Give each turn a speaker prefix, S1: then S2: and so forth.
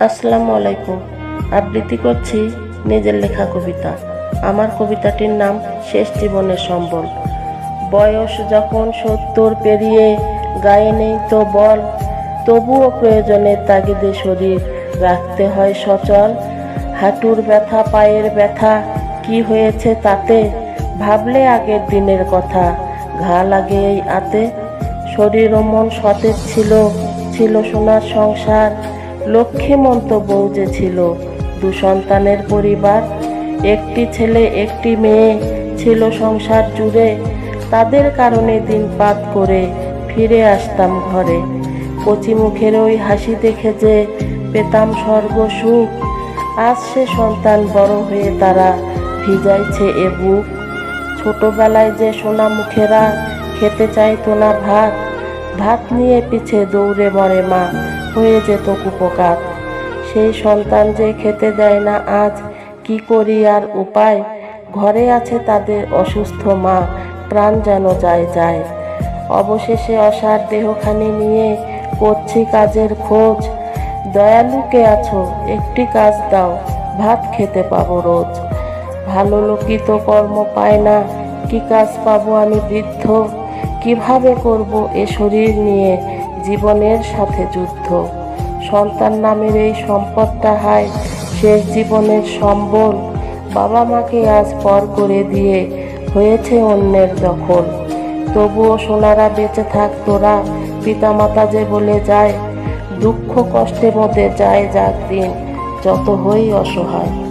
S1: আসসালামু আলাইকুম। আবৃত্তি করছি নিজের লেখা কবিতা। আমার কবিতাটির নাম শেষ জীবনের সম্বল। বয়স যখন সত্তর পেরিয়ে, গায়ে নেই তো বল। তবুও প্রয়োজনের তাগিদে শরীর রাখতে হয় সচল। হাঁটুর ব্যথা, পায়ের ব্যথা, কি হয়েছে তাতে? ভাবলে আগের দিনের কথা, ঘা লাগে এই আতে। শরীর ও মন সতেজ ছিল ছিল সোনার সংসার। লক্ষ্মীমন্ত বউ যে ছিল দু সন্তানের পরিবার, একটি ছেলে, একটি মেয়ে ছিল সংসার জুড়ে। তাদের কারণে দিন পাত করে ফিরে আসতাম ঘরে। কচি মুখের ওই হাসি দেখে যে পেতাম স্বর্গ সুখ, আজ সে সন্তান বড় হয়ে তারা ভিজাইছে এ বুক। ছোটবেলায় যে সোনা মুখেরা খেতে চাইতো না ভাত ভাত নিয়ে পিছে দৌড়ে মরে মা। হয়ে যেত কুপকাত সেই সন্তান যে খেতে দেয় না আজ, কি করি আর উপায়? ঘরে আছে তাদের অসুস্থ মা, প্রাণ যেন যায় যায়। অবশেষে অসার দেহখানি নিয়ে করছি কাজের খোঁজ। দয়ালুকে আছো? একটি কাজ দাও, ভাত খেতে পাবো রোজ। ভালো লোকই তো কর্ম পায় না, কি কাজ পাবো আমি বৃদ্ধ? কীভাবে করব এ শরীর নিয়ে? জীবনের সাথে যুদ্ধ। সন্তান নামের এই সম্পদটা হায়, শেষ জীবনের সম্বল বাবা মাকে আজ পর করে দিয়ে হয়েছে অন্যের দখল। তবুও সোনারা বেঁচে থাক তোরা, পিতামাতা যে বলে যায়, দুঃখ কষ্টে মধ্যে যায় যাক দিন, যত হই অসহায়।